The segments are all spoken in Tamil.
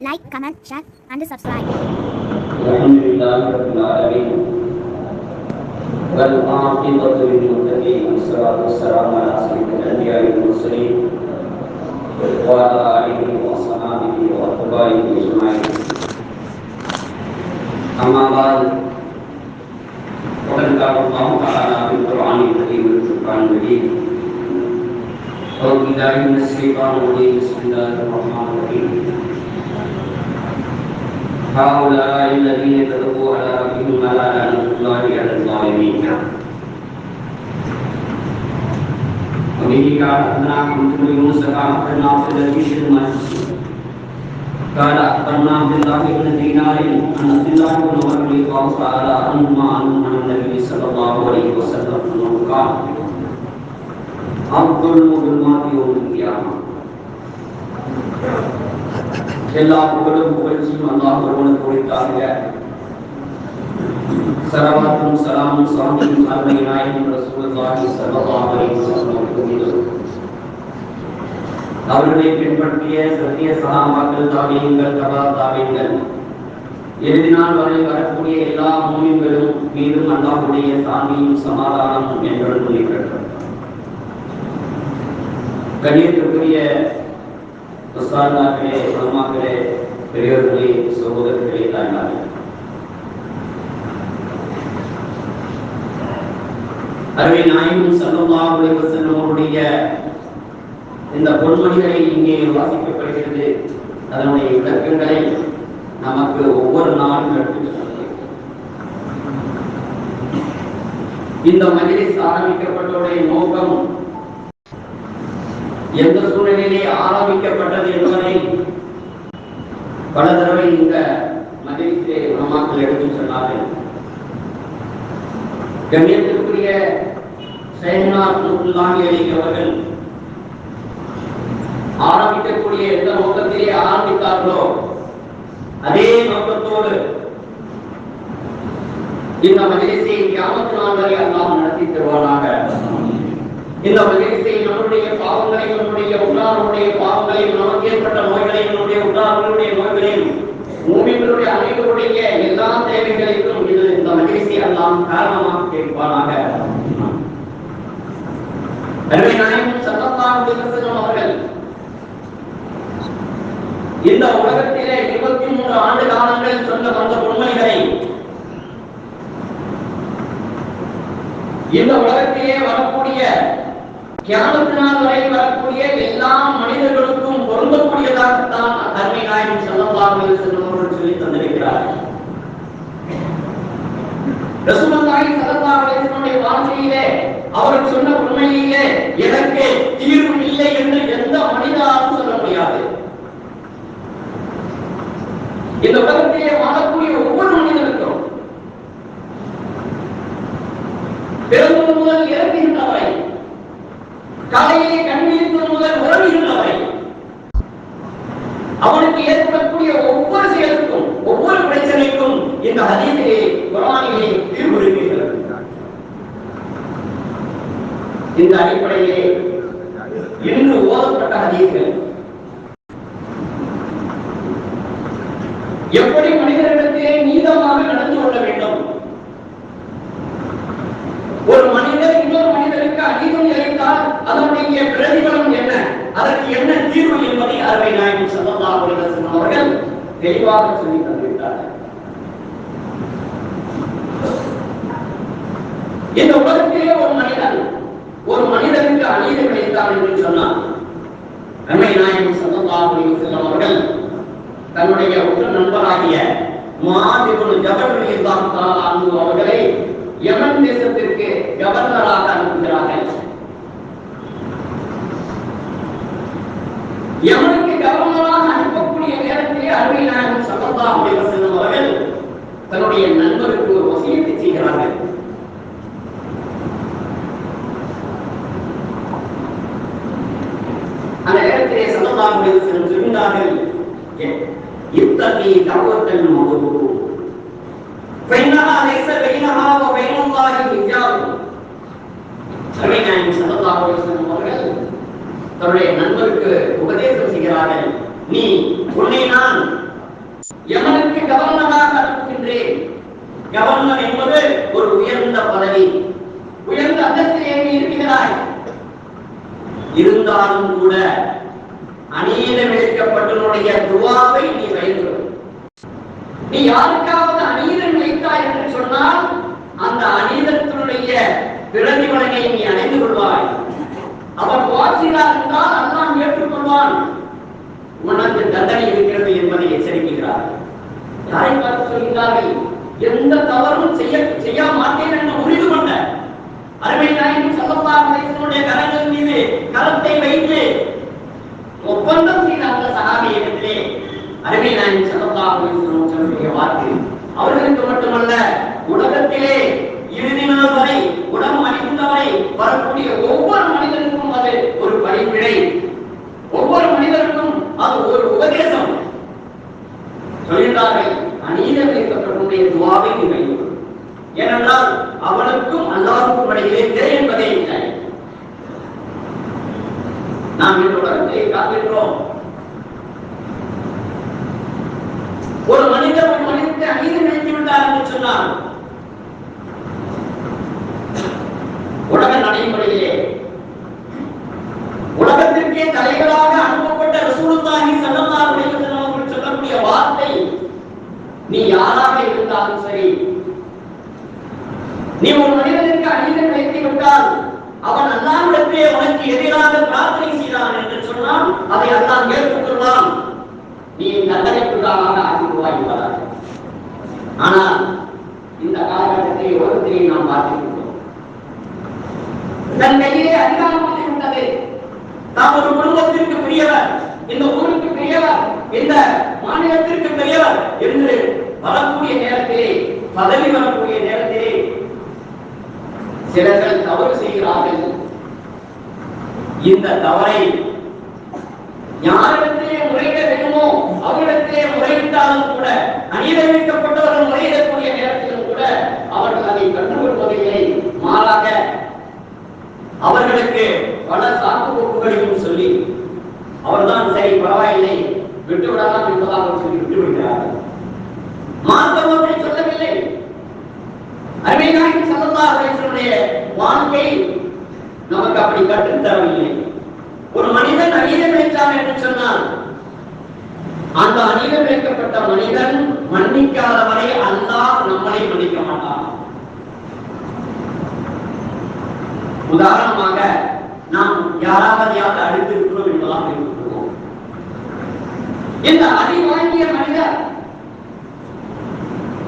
like, comment, share, and subscribe. الحمد لله رب العالمين والعاقبة للمتقين والصلاة والسلام على سيد الأنبياء والمرسلين وعلى آله وأصحابه وأتباعه أجمعين أما بعد وقد قال الله تعالى في القرآن الكريم والفرقان المجيد أعوذ بالله من الشيطان الرجيم بسم الله الرحمن الرحيم هؤلاء الذين كذبوا على ربهم ألا لعنة الله على الظالمين. وبه قال أخبرنا محمد بن يونس قال أخبرنا عبد العزيز بن مجلس قال أخبرنا عبد الله بن دينار عن عبد الله بن عمر بن الخطاب تعالى عنهما عنه عن النبي صلى الله عليه وسلم أنه قال أفضل الظلمات يوم القيامة. எல்லா புகழும் புகழ்ச்சியும் அல்லாஹ் ஒருவனுக்கு உரித்தாக சரவாத்தும் சலாமும் சாந்தியும் அருமை நாயகம் ரசூலுல்லாஹி ஸல்லல்லாஹு அலைஹி வஸல்லம் அவர்களை பின்பற்றிய சத்திய சகாபாக்கள் தாபியங்கள் கபா தாபியங்கள். எழுதினால் வரை வரக்கூடிய எல்லா மூலியங்களும் மீதும் அல்லாஹுடைய சாந்தியும் சமாதானமும் என்றும் கணியத்திற்குரிய கண்ணியத்திற்குரிய உஸ்தாதாக்களே பெரியோர்களே சகோதரர்களே தாய்மார்களே அருமை நாயகம் சல்லல்லாஹு அலைஹி வஸல்லம் அவருடைய இந்த பொன்மொழிகளை இங்கே வாசிக்கப்படுகிறது. அதனுடைய விளக்கங்களை நமக்கு ஒவ்வொரு நாளும் எடுத்துச் இந்த மஜ்லிஸ் ஆரம்பிக்கப்பட்டோடைய நோக்கம் எந்த சூழ்நிலையிலே ஆரம்பிக்கப்பட்டது என்பதை பல தடவை இந்த மகிழ்ச்சியை உணமாக்கள் எடுத்து சொன்னார்கள். கண்ணியத்திற்குரிய சேனார் நூற்றுலாங்கி அளிக்கிறவர்கள் ஆரம்பிக்கக்கூடிய எந்த நோக்கத்திலே ஆரம்பித்தார்களோ அதே நோக்கத்தோடு இந்த மகிழ்ச்சியை கிராமத்து நாள் வரை அல்லாம் நடத்தி தருவானாக. இந்த மகிழ்ச்சி நம்முடைய பாவங்களை நம்முடைய உண்டாருடைய பாவங்களையும் நமக்கு ஏற்பட்ட நோய்களையும் நம்முடைய உண்டார்களுடைய நோய்களையும் மூமிகளுடைய அனைவருடைய எல்லா தேவைகளுக்கும் இது இந்த மகிழ்ச்சி எல்லாம் காரணமாக கேட்பானாக. அருமை நாயகம் சல்லல்லாஹு அலைஹி அவர்கள் இந்த உலகத்திலே இருபத்தி மூன்று ஆண்டு காலங்கள் சொன்ன வந்த உண்மைகளை இந்த உலகத்திலே வரக்கூடிய கியாமத்தினால் வரை வரக்கூடிய எல்லா மனிதர்களுக்கும் பொருந்தக்கூடியதாகத்தான் அருமை நாயகம் ஸல்லல்லாஹு செல்லும் சொல்லி தந்திருக்கிறார் ரசூலுல்லாஹி ஸல்லல்லாஹு அலைஹி வஸல்லம் வாழ்க்கையிலே அவர் சொன்ன உண்மையிலே எனக்கு தீர்வு இல்லை என்று எந்த மனிதனாலும் சொல்ல முடியாது. இந்த உலகத்திலே வாழக்கூடிய ஒவ்வொரு மனிதனுக்கும் பிறந்தது முதல் காலையிலே கண்ணீர் முதல் உறவுகின்ற வரை அவனுக்கு ஏற்படக்கூடிய ஒவ்வொரு செயலுக்கும் ஒவ்வொரு பிரச்சனைக்கும் இந்த ஹதீஸிலே குரானிலே தீர்வு இருக்கிறது. இந்த அடிப்படையிலே இன்று ஓதப்பட்ட ஹதீஸ்கள் எப்படி மனிதரிடத்திலே நீதமாக நடந்து கொள்ள வேண்டும் ஒரு மனிதர் இன்னொரு மனிதருக்கு அநீதம் இழைத்தால் அதனுடைய பிரதிபலம் என்ன அதற்கு என்ன தீர்வு என்பதை அருமை நாயகம் ஸல்லல்லாஹு அலைஹி வஸல்லம் அவர்கள் தெளிவாக சொல்லி தந்துவிட்டார்கள் இந்த உலகத்திலே ஒரு மனிதன் ஒரு மனிதனுக்கு அநீதி கிடைத்தான் என்று சொன்னார் அருமை நாயகம் ஸல்லல்லாஹு செல்லும் அவர்கள் தன்னுடைய உற்ற நண்பராகிய முஆதிபுல் ஜபல் ரலியல்லாஹு தஆலா அவர்களை யமன் தேசத்திற்கு கவர்னராக அனுப்புகிறார்கள். யமனுக்கு கவர்னர் நேரத்திலே அருமை நாயகம் ஸல்லல்லாஹு அலைஹி வஸல்லம் அவர்கள் தன்னுடைய நண்பருக்கு ஒரு வசியத்தை செய்கிறார்கள் அந்த நேரத்திலே ஸல்லல்லாஹு அலைஹி வஸல்லம் சொல்கிறார்கள் இத்தகி தவத்தல் மதுரு فإنها ليس بينها وبين الله حجاب அருமைநாயகம் ஸல்லல்லாஹு அலைஹி வஸல்லம் அவர்கள் தன்னுடைய நண்பருக்கு உபதேசம் செய்கிறார்கள் நீ உன்னை நான் எவனுக்கு கவர்னராக அனுப்புகின்றேன். கவர்னர் என்பது ஒரு உயர்ந்த பதவி. உயர்ந்த அந்தஸ்திலே நீ இருக்கிறாய்? இருந்தாலும் கூட அநீதம் இழைக்கப்பட்டவனுடைய துவாவை நீ வைத்து நீ யாருக்காவது அநீதம் இழைத்தாய் என்று சொன்னால் அந்த அநீதத்தினுடைய பிரதிபலனை நீ அடைந்து கொள்வாய். அவர் வாசினார் என்றால் அல்லாஹ் ஏற்றுக்கொள்வான். உனக்கு தண்டனை இருக்கிறது என்பதை எச்சரிக்கிறார். யாரை பார்த்து சொல்கிறார்கள் எந்த தவறும் செய்ய செய்ய மாட்டேன் என்று முடிவு கொண்ட அருமை நாயகம் சல்லல்லாஹு அலைஹி கரங்கள் மீது கரத்தை வைத்து ஒப்பந்தம் செய்த அந்த சகாபியத்திலே அருமை நாயகம் சல்லல்லாஹு அலைஹி வஸல்லம் சொல்லக்கூடிய வார்த்தை. அவர்களுக்கு மட்டுமல்ல உலகத்திலே இறுதி நாள் வரை உடம்பு அழிந்தவரை வரக்கூடிய ஒவ்வொரு மனிதனுக்கும் அது ஒரு படிப்பிழை ஒவ்வொரு மனிதருக்கும் அது ஒரு உபதேசம். சொல்கிறார்கள் அநீதம் இழைக்கப்பட்டவனுடைய துவாவை நீங்கள் ஏனென்றால் அவனுக்கும் அல்லாவுக்கும் இடையிலே திரை என்பதே இல்லை. நாம் இந்த உலகத்தை காக்கின்றோம் ஒரு மனிதர் ஒரு மனிதனுக்கு அநீதம் இழைத்து விட்டார் என்று சொன்னார் உலக நடைமுறையிலே உலகத்திற்கே தலைவராக அனுப்பப்பட்ட ரசூலுல்லாஹி ஸல்லல்லாஹு அலைஹி வஸல்லம் அவர்கள் சொல்லக்கூடிய வார்த்தை நீ யாராக இருந்தாலும் சரி நீ ஒரு மனிதனுக்கு அநீதம் இழைத்து விட்டால் அவன் அல்லாஹ்விடத்திலே உனக்கு எதிராக பிரார்த்தனை செய்தான் என்று சொன்னால் அதை அல்லாஹ் ஏற்றுக்கொள்வான் நீ தண்டனைக்குள்ளாக ஆகிடுவாய் என்பதாக ஆனால் இந்த காலகட்டத்தை ஒருத்தரையும் நாம் பார்த்திருக்கிறோம் தன் கையிலே அதிகாரம் வந்து நாம் ஒரு குடும்பத்திற்கு பெரியவர் இந்த ஊருக்கு பெரியவர் இந்த மாநிலத்திற்கு பெரியவர் என்று வரக்கூடிய நேரத்திலே பதவி வரக்கூடிய நேரத்திலே சிலர்கள் தவறு செய்கிறார்கள். இந்த தவறை யாரிடத்திலே முறையிட வேண்டுமோ அவரிடத்திலே முறையிட்டாலும் கூட அநீதமிக்கப்பட்டவர்கள் முறையிடக்கூடிய நேரத்திலும் கூட அவர்கள் அதை கற்றுக்கொள்வதில்லை மாறாக அவர்களுக்கு பல சாக்கு போக்குகளையும் சொல்லி அவர்தான் சரி பரவாயில்லை விட்டு விடலாம் என்பதாக சொல்லி விட்டு விடுகிறார்கள். மார்க்கம் அப்படி சொல்லவில்லை. அருமையாகி சல்லல்லாஹுடைய வாழ்க்கை நமக்கு அப்படி கற்றுத் தரவில்லை. ஒரு மனிதன் அநீதம் இழைத்தான் என்று சொன்னால் அந்த அநீதம் இழைக்கப்பட்ட மனிதன் மன்னிக்காதவரை அல்லாஹ் நம்மளை மன்னிக்க மாட்டான். உதாரணமாக நாம் யாராவது யாவது அடித்து என்பதாக இருக்கிறோம் இந்த அறிவாங்கிய மனிதர்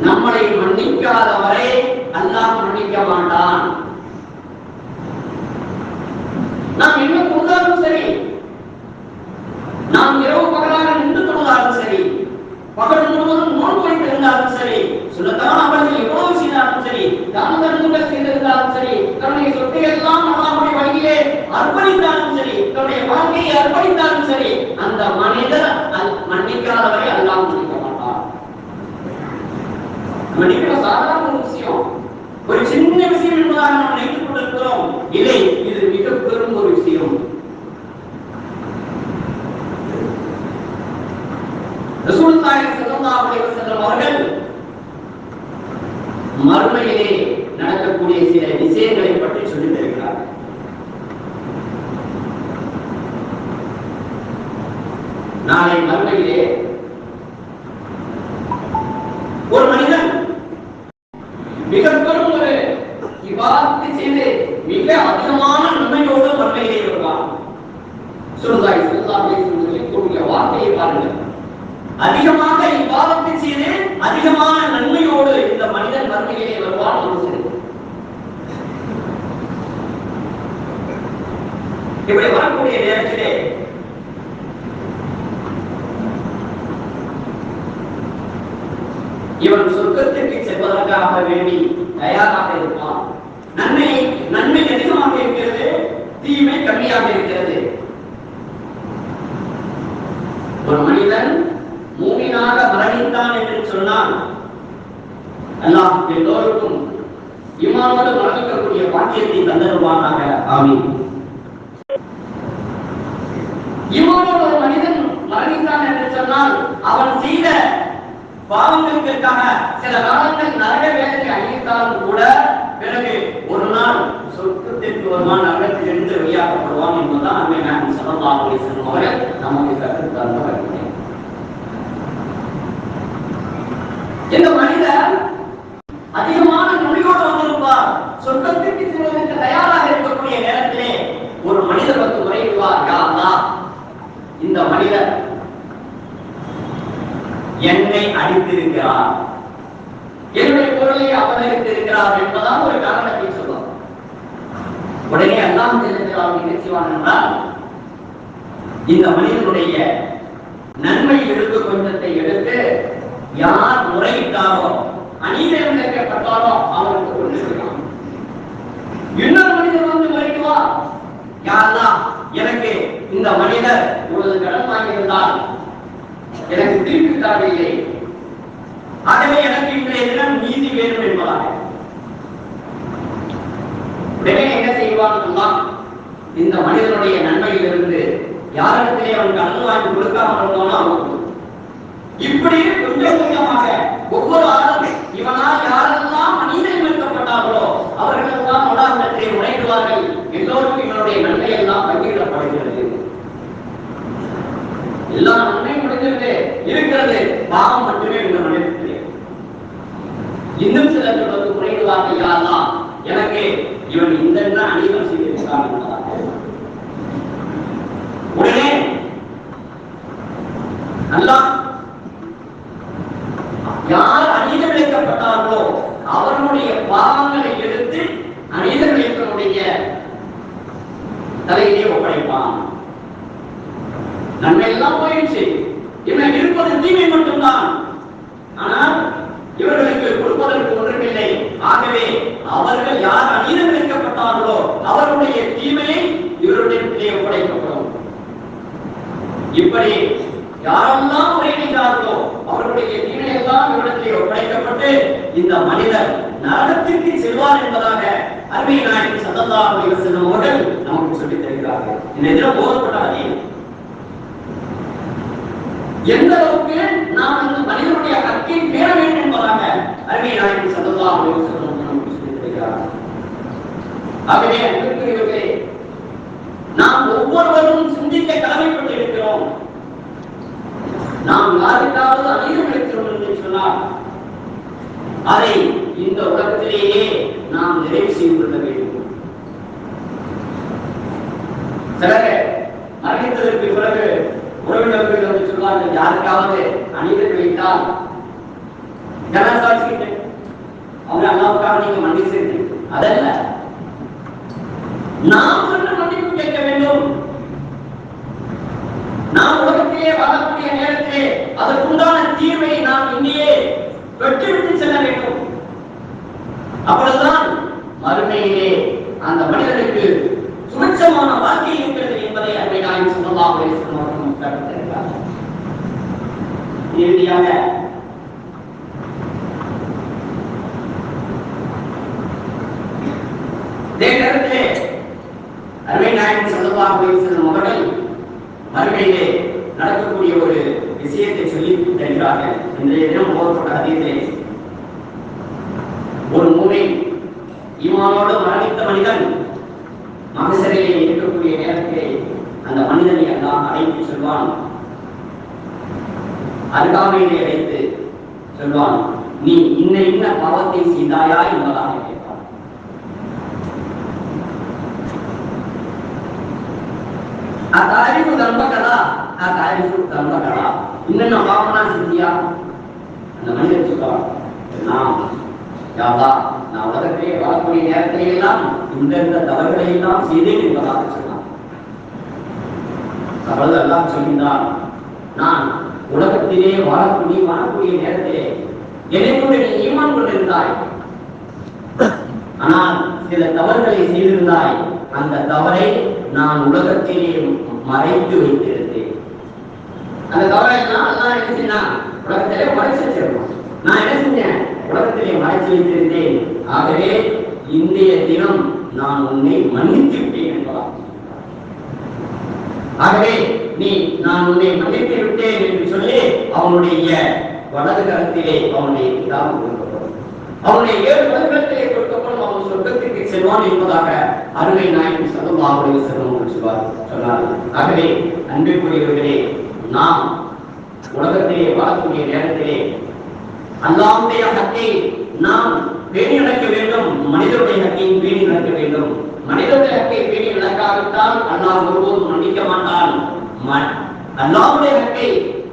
நம்மளை மன்னிக்காதவரை அல்லாஹ் மன்னிக்க மாட்டான். நாம் என்ன கொண்டாலும் சரி நாம் இரவு பகலாக நின்று தொழுதாலும் சரி பகல் முழுவதும் நோன்பு வைத்திருந்தாலும் சரி சுலத்தான அவர்கள் எவ்வளவு செய்தாலும் சரி தான தர்மங்கள் செய்திருந்தாலும் சரி தன்னுடைய சொத்தை எல்லாம் அல்லாஹ்வுடைய வழியிலே அர்ப்பணித்தாலும் சரி தன்னுடைய வாழ்க்கையை அர்ப்பணித்தாலும் சரி அந்த மனிதர் மன்னிக்காதவரை அல்லாஹ் மன்னிக்க மாட்டார் மன்னிக்கிற சாதாரண ஒரு விஷயம். ஒரு சின்ன விஷயம் என்பதாக நாம் நினைத்துக் கொண்டிருக்கிறோம். இல்லை இது மிக பெரும் ஒரு விஷயம் ரசூலுல்லாஹி ஸல்லல்லாஹு அலைஹி வஸல்லம் அவர்கள் மறுமையிலே நடக்கக்கூடிய சில விஷயங்களை பற்றி சொல்லித் தருகிறார்கள் நாளை மறுமையிலே ஒரு மனிதன் மிக பெரும் ஒரு இவ்வாறு செய்து மிக அதிகமான நன்மையோடு மறுமையிலே வருவான் சுருந்தாய் சுருந்தாய் வார்த்தையை பாருங்கள். அதிகமாக இவ்வாதத்தை செய்து அதிகமான நன்மையோடு இந்த மனிதன் மறுமையிலே வருவான் ஒரு சிறு இப்படி வரக்கூடிய நேரத்திலே இவன் சொர்க்கத்திற்கு செல்வதற்காக வேண்டி தயாராக இருப்பான். நன்மை நன்மை அதிகமாக இருக்கிறது தீமை கம்மியாக இருக்கிறது. ஒரு மனிதன் மூமினாக மரணித்தான் என்று சொன்னால் அல்லாஹ் எல்லோருக்கும் இமானோடு மரணிக்கக்கூடிய பாக்கியத்தை தந்தருவானாக. ஆமீன். இமானோடு ஒரு மனிதன் மரணித்தான் என்று சொன்னால் அவன் செய்த பாவங்களுக்காக சில காலங்கள் நரக வேதனை அழித்தாலும் கூட பிறகு ஒரு நாள் சொர்க்கத்திற்கு வருவான் நரகத்திலிருந்து வெளியாக்கப்படுவான் என்பதுதான் அங்கே நான் சொல்லலாம் அவர்கள் நமக்கு கற்றுத் வருகிறேன் இந்த மனிதர் அதிகமான நொடியோடு வந்திருப்பார். சொர்க்கத்திற்கு செல்வதற்கு தயாராக இருக்கக்கூடிய நேரத்திலே ஒரு மனிதர் வந்து முறையிடுவார் யா இந்த மனிதர் என்னை அடித்திருக்கிறார். என்னுடைய பொருளை அபகரித்திருக்கிறார் என்பதால் ஒரு காரணத்தை சொல்லுவோம். உடனே அல்லாம் செல்லுகிறார் நிகழ்ச்சிவான் என்றால் இந்த மனிதனுடைய நன்மை எடுத்து கொஞ்சத்தை எடுத்து யார் முறையிட்டாரோ அநீதம் இழைக்கப்பட்டாரோ அவருக்கு கொண்டிருக்கலாம் இன்னொரு மனிதர் வந்து முறைக்குவார் யாரெல்லாம் எனக்கு இந்த மனிதர் உனது கடன் வாங்கியிருந்தால் எனக்கு தீர்ப்பு தரவில்லை ஆகவே எனக்கு இன்றைய தினம் நீதி வேண்டும் என்பதாக உடனே என்ன செய்வான் இந்த மனிதனுடைய நன்மையிலிருந்து யாரிடத்திலே அவன் அன்பு வாங்கி கொடுக்காம இருந்தானோ அவனுக்கு. இப்படி கொஞ்சம் கொஞ்சமாக ஒவ்வொரு ஆளும் இவனால் யாரெல்லாம் அநீதம் வைக்கப்பட்டார்களோ அவர்களெல்லாம் உடாரணத்தை உழைக்கிறார்கள் எல்லோருக்கும் இவனுடைய நன்மை எல்லாம் எல்லா நன்மையும் முடிஞ்சிருக்கு இருக்கிறது பாவம் மட்டுமே இந்த மனிதனுக்கு இன்னும் சில பேர் வந்து முறையிடுவார்கள் யாரெல்லாம் எனக்கு இவன் இந்த அநீதம் செய்திருக்கான் உடனே நல்லா யார் அநீதம் இழைக்கப்பட்டார்களோ அவர்களுடைய பாவங்களை எடுத்து அநீதம் இழைத்தவருடைய தலையிலே ஒப்படைப்பான் நன்மை எல்லாம் போயிடுச்சு. என்ன இருப்பது தீமை மட்டும்தான். ஆனால் இவர்களுக்கு கொடுப்பதற்கு ஒன்றுமில்லை. ஆகவே அவர்கள் யார் அநீதம் இழைக்கப்பட்டார்களோ அவருடைய தீமையை இவருடைய ஒப்படைக்கப்படும். இப்படி யாரெல்லாம் அவருடைய அவர்களுடைய தீமையெல்லாம் இவரிடத்திலே ஒப்படைக்கப்பட்டு இந்த மனிதர் நரகத்திற்கு செல்வார் என்பதாக அருமை நாயகன் சதந்தா அவர்கள் நமக்கு சொல்லித் தருகிறார்கள். இந்த எதிரம் போதப்பட்ட அதிகம் எந்த அளவுக்கு நாம் அந்த மனிதனுடைய ஹக்கை பேர வேண்டும் என்பதாக அருமை நாயகன் சதந்தா ஆகவே அன்பிற்குரியவர்களே நாம் ஒவ்வொருவரும் சிந்திக்க கடமைப்பட்டிருக்கிறோம் நாம் யாருக்காவது அநீதம் இழைக்கிறோம் என்று சொன்னால் அதை இந்த உலகத்திலேயே நாம் நிறைவு செய்து கொள்ள வேண்டும். சிலர் மரணித்ததற்கு பிறகு உறவினர்கள் வந்து சொல்வார்கள் யாருக்காவது அநீதம் இழைத்தால் ஜனசாட்சிக்கிட்டு அவங்க அல்லாவுக்காக நீங்க அதல்ல நாம் சென்று மன்னிப்பு கேட்க வேண்டும். நாம் உலகத்திலே வாழக்கூடிய நேரத்திலே அதற்குண்டான தீர்வை நாம் இங்கேயே பெற்றுவிட்டு செல்ல வேண்டும். அப்பொழுதுதான் மறுமையிலே அந்த மனிதனுக்கு சுபிட்சமான வாழ்க்கை இருக்கிறது என்பதை அன்னை நாயகம் சொல்லலாம் அவர்கள் இறுதியாக இதே அருமை செல்லும் அவர்கள் மறுமையிலே நடக்கக்கூடிய ஒரு விஷயத்தை சொல்லி தருகிறார்கள். இன்றைய தினம் போகப்பட்ட அதிலே ஒரு மூனை ஈமானோடு மரணித்த மனிதன் மகசரிலே இருக்கக்கூடிய நேரத்திலே அந்த மனிதனை எல்லாம் அழைத்து சொல்வான். அருகாமையிலே அழைத்து சொல்வான் நீ இன்ன இன்ன பாவத்தை செய்தாயா? என்பதாக கேட்பான். அத்தாரிப்பு தர்மகலா? அத்தாரிப்பு தர்மகலா? இன்னென்ன பாவனா செஞ்சியா? அந்த மனிதன் சொல்லுவான் நான் யாதா நான் உலகத்திலே வாழக்கூடிய நேரத்திலே எல்லாம் இந்த தவறுகளை எல்லாம் செய்தேன் என்பதாக சொல்லுவான் அப்பொழுது எல்லாம் சொல்கின்றான் நான் உலகத்திலே வாழக்கூடிய வாழக்கூடிய நேரத்திலே என்னை கொண்டு ஈமான் கொண்டிருந்தாய். ஆனால் சில தவறுகளை செய்திருந்தாய். அந்த தவறை நான் உலகத்திலே மறைத்து வைத்திருந்தேன். அந்த தவறை நான் அல்லாஹ் என்ன செய்தான்? உலகத்திலே மறைச்சு வச்சிருக்கோம் நான் என்ன செஞ்சேன்? உலகத்திலே மறைச்சு வைத்திருந்தேன். ஆகவே இன்றைய தினம் நான் உன்னை மன்னித்து ஆகவே நீ நான் உன்னை மன்னித்து விட்டேன் என்று சொல்லி அவனுடைய வலது கரத்திலே அவனுடைய கிதாபு கொடுக்கப்படும். அவனுடைய ஏழு வலதுகளிலே கொடுக்கப்படும் அவன் சொர்க்கத்திற்கு செல்வான் என்பதாக அருமை நாயகன் சல்லல்லாஹு அலைஹி செல்வம் சொல்வார் சொன்னார். ஆகவே அன்பிற்குரியவர்களே நாம் உலகத்திலே வாழக்கூடிய நேரத்திலே அல்லாவுடைய ஹக்கை நாம் பேணி நடக்க வேண்டும் மனிதருடைய ஹக்கையும் பேணி நடக்க வேண்டும். மனிதருடைய ஹக்கை பேணி நடக்காவிட்டால் அல்லாஹ் ஒருபோதும் மன்னிக்க மாட்டான். ம- ஹக்கை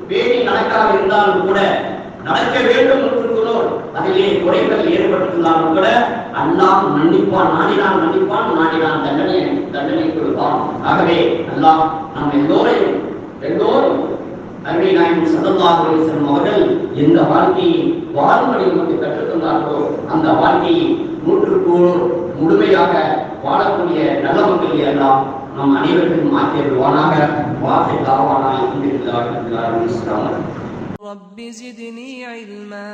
பேணி நடக்காவிருந்தாலும் கூட நடக்க வேண்டும் என்று அதிலே குறைகள் ஏற்பட்டிருந்தாலும் கூட அல்லாஹ் மன்னிப்பான் நாடினான் மன்னிப்பான் நாடினான் தண்டனை தண்டனை கொடுப்பான். ஆகவே அல்லாஹ் நாம் எல்லோரையும் எல்லோரும் அருமை நாயகம் சல்லல்லாஹு அலைஹி அவர்கள் எந்த வாழ்க்கையை வாழும்படி நமக்கு கற்றுத்தந்தார்களோ அந்த வாழ்க்கையை நூற்றுக்கு முழுமையாக வாழக்கூடிய நல்ல மக்கள் எல்லாம் நம் அனைவருக்கும் ஆக்கியருவானாக வாசை தாவானா இந்திரில்லாஹி ரப்பில் ஆலமீன் رب زدني علما